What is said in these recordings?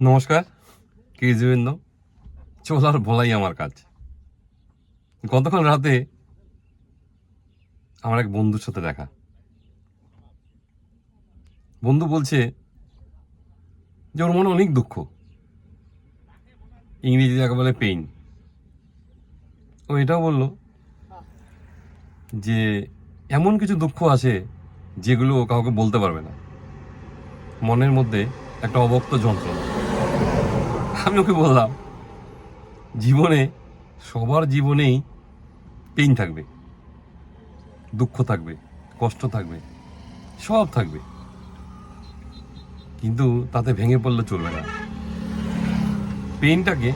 নমস্কার, কে জীবেন্দ্র চলার বলাই আমার কাজ। গতকাল রাতে আমার এক বন্ধুর সাথে দেখা। বন্ধু বলছে যে ওর মনে অনেক দুঃখ। ইংরেজি যাকে বলে পেইন ও এটাও বলল যে এমন কিছু দুঃখ আছে যেগুলো কাউকে বলতে পারবে না। মনের মধ্যে একটা অবক্ত যন্ত্রণা। আমি ওকে বললাম, জীবনে, সবার জীবনেই পেইন থাকবে, দুঃখ থাকবে, কষ্ট থাকবে, সব থাকবে। কিন্তু তাতে ভেঙে পড়লে চলবে না। পেইনটাকে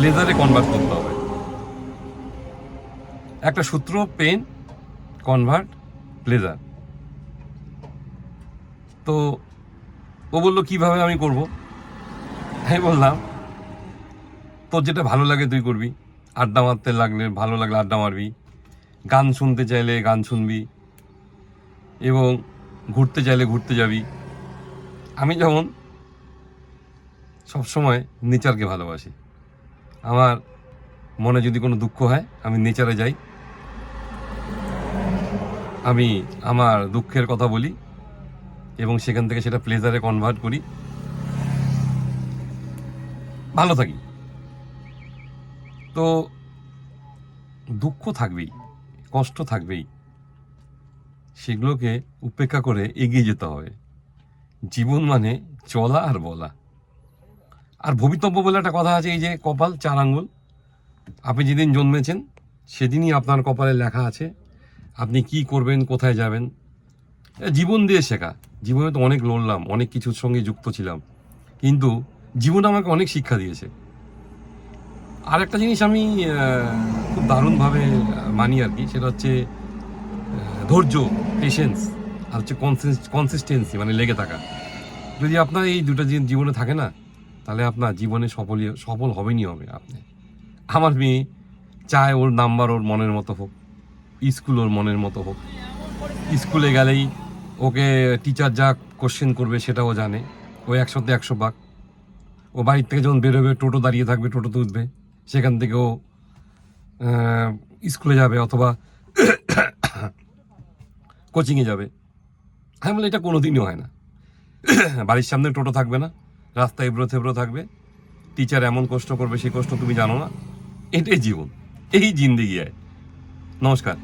লেজারে কনভার্ট করতে হবে। একটা সূত্র পেন কনভার্ট লেজার তো ও বলল, কীভাবে আমি করব? আমি বললাম, তোর যেটা ভালো লাগে তুই করবি। আড্ডা মারতে লাগলে ভালো লাগলে আড্ডা মারবি। গান শুনতে চাইলে গান শুনবি। এবং ঘুরতে চাইলে ঘুরতে যাবি। আমি যেমন সবসময় নেচারকে ভালোবাসি। আমার মনে যদি কোনো দুঃখ হয়, আমি নেচারে যাই। আমি আমার দুঃখের কথা বলি এবং সেখান থেকে সেটা প্লেজারে কনভার্ট করি। ভালো থাকি। তো দুঃখ থাকবেই, কষ্ট থাকবেই। সেগুলোকে উপেক্ষা করে এগিয়ে যেতে হবে জীবন মানে চলা আর বলা। আর ভবিতব্য বলে একটা কথা আছে, এই যে কপাল চার আঙ্গুল। আপনি যেদিন জন্মেছেন, সেদিনই আপনার কপালে লেখা আছে, আপনি কি করবেন, কোথায় যাবেন। জীবন দিয়ে শেখা। জীবনে তো অনেক লড়লাম, অনেক কিছুর সঙ্গে যুক্ত ছিলাম। কিন্তু জীবন আমাকে অনেক শিক্ষা দিয়েছে। আর একটা জিনিস আমি খুব দারুণভাবে মানি আর কি, সেটা হচ্ছে ধৈর্য পেশেন্স আর হচ্ছে কনসিস্টেন্সি মানে লেগে থাকা। যদি আপনার এই দুটো জিনিস জীবনে থাকে না, তাহলে আপনার জীবনে সফলই সফল হবেনই হবে আপনি। আমার মেয়ে চায় ওর নাম্বার ওর মনের মতো হোক, স্কুল ওর মনের মতো হোক। স্কুলে গেলেই ওকে টিচার যা কোশ্চেন করবে সেটাও জানে, ও একশোতে একশো পাক ও বাড়ির থেকে যখন বেরোবে, টোটো দাঁড়িয়ে থাকবে, টোটোতে উঠবে, সেখান থেকে ও স্কুলে যাবে অথবা কোচিংয়ে যাবে। আমি বলি এটা কোনো দিনই হয় না। বাড়ির সামনে টোটো থাকবে না, রাস্তায় এবড়ো থেবড়ো থাকবে। টিচার এমন কষ্ট করবে, সেই কষ্ট তুমি জানো না। এটাই জীবন, এই জিন্দিগি নমস্কার।